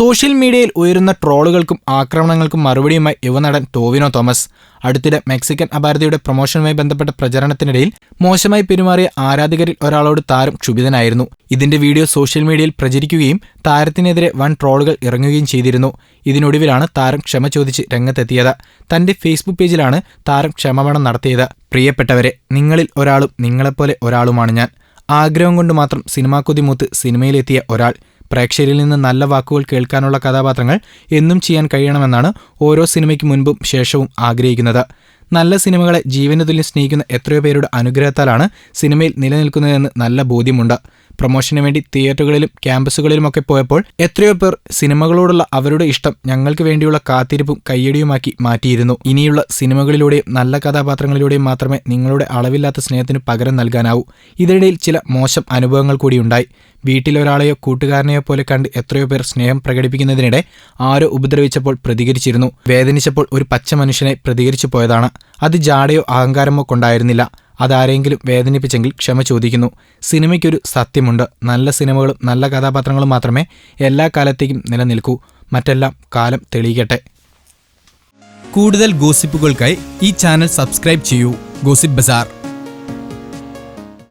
Social മീഡിയയിൽ ഉയരുന്ന ട്രോളുകൾക്കും ആക്രമണങ്ങൾക്കും മറുപടിയുമായി യുവനടൻ ടോവിനോ തോമസ്. അടുത്തിടെ മെക്സിക്കൻ അഭാരതിയുടെ പ്രൊമോഷനുമായി ബന്ധപ്പെട്ട പ്രചരണത്തിനിടയിൽ മോശമായി പെരുമാറിയ ആരാധകരിൽ ഒരാളോട് താരം ക്ഷുഭിതനായിരുന്നു. ഇതിന്റെ വീഡിയോ സോഷ്യൽ മീഡിയയിൽ പ്രചരിക്കുകയും താരത്തിനെതിരെ വൺ ട്രോളുകൾ ഇറങ്ങുകയും ചെയ്തിരുന്നു. ഇതിനൊടുവിലാണ് താരം ക്ഷമ ചോദിച്ച് രംഗത്തെത്തിയത്. തന്റെ ഫേസ്ബുക്ക് പേജിലാണ് താരം ക്ഷമപണം നടത്തിയത്. പ്രിയപ്പെട്ടവരെ നിങ്ങളിൽ ഒരാളും നിങ്ങളെപ്പോലെ ഒരാളുമാണ് ഞാൻ. ആഗ്രഹം കൊണ്ട് മാത്രം സിനിമാക്കൊതി മൂത്ത് സിനിമയിലെത്തിയ ഒരാൾ. പ്രേക്ഷകരിൽ നിന്ന് നല്ല വാക്കുകൾ കേൾക്കാനുള്ള കഥാപാത്രങ്ങൾ എന്നും ചെയ്യാൻ കഴിയണമെന്നാണ് ഓരോ സിനിമയ്ക്ക് മുൻപും ശേഷവും ആഗ്രഹിക്കുന്നത്. നല്ല സിനിമകളെ ജീവനതുല്യം സ്നേഹിക്കുന്ന എത്രയോ പേരുടെ അനുഗ്രഹത്താലാണ് സിനിമയിൽ നിലനിൽക്കുന്നതെന്ന് നല്ല ബോധ്യമുണ്ട്. പ്രൊമോഷന് വേണ്ടി തിയേറ്ററുകളിലും ക്യാമ്പസുകളിലുമൊക്കെ പോയപ്പോൾ എത്രയോ പേർ സിനിമകളോടുള്ള അവരുടെ ഇഷ്ടം ഞങ്ങൾക്ക് വേണ്ടിയുള്ള കാത്തിരിപ്പും കയ്യടിയുമാക്കി മാറ്റിയിരുന്നു. ഇനിയുള്ള സിനിമകളിലൂടെയും നല്ല കഥാപാത്രങ്ങളിലൂടെയും മാത്രമേ നിങ്ങളുടെ അളവില്ലാത്ത സ്നേഹത്തിന് പകരം നൽകാനാവൂ. ഇതിനിടയിൽ ചില മോശം അനുഭവങ്ങൾ കൂടിയുണ്ടായി വീട്ടിലൊരാളെയോ കൂട്ടുകാരനെയോ പോലെ കണ്ട് എത്രയോ പേർ സ്നേഹം പ്രകടിപ്പിക്കുന്നതിനിടെ ആരോ ഉപദ്രവിച്ചപ്പോൾ പ്രതികരിച്ചിരുന്നു. വേദനിച്ചപ്പോൾ ഒരു പച്ച മനുഷ്യനെ പ്രതികരിച്ചു പോയതാണ്. അത് ജാടയോ അഹങ്കാരമോ കൊണ്ടായിരുന്നില്ല. അതാരെങ്കിലും വേദനിപ്പിച്ചെങ്കിൽ ക്ഷമ ചോദിക്കുന്നു. സിനിമയ്ക്കൊരു സത്യമുണ്ട്. നല്ല സിനിമകളും നല്ല കഥാപാത്രങ്ങളും മാത്രമേ എല്ലാ കാലത്തേക്കും നിലനിൽക്കൂ. മറ്റെല്ലാം കാലം തെളിയിക്കട്ടെ. കൂടുതൽ ഗോസിപ്പുകൾക്കായി ഈ ചാനൽ സബ്സ്ക്രൈബ് ചെയ്യൂ. ഗോസിപ്പ് ബസാർ.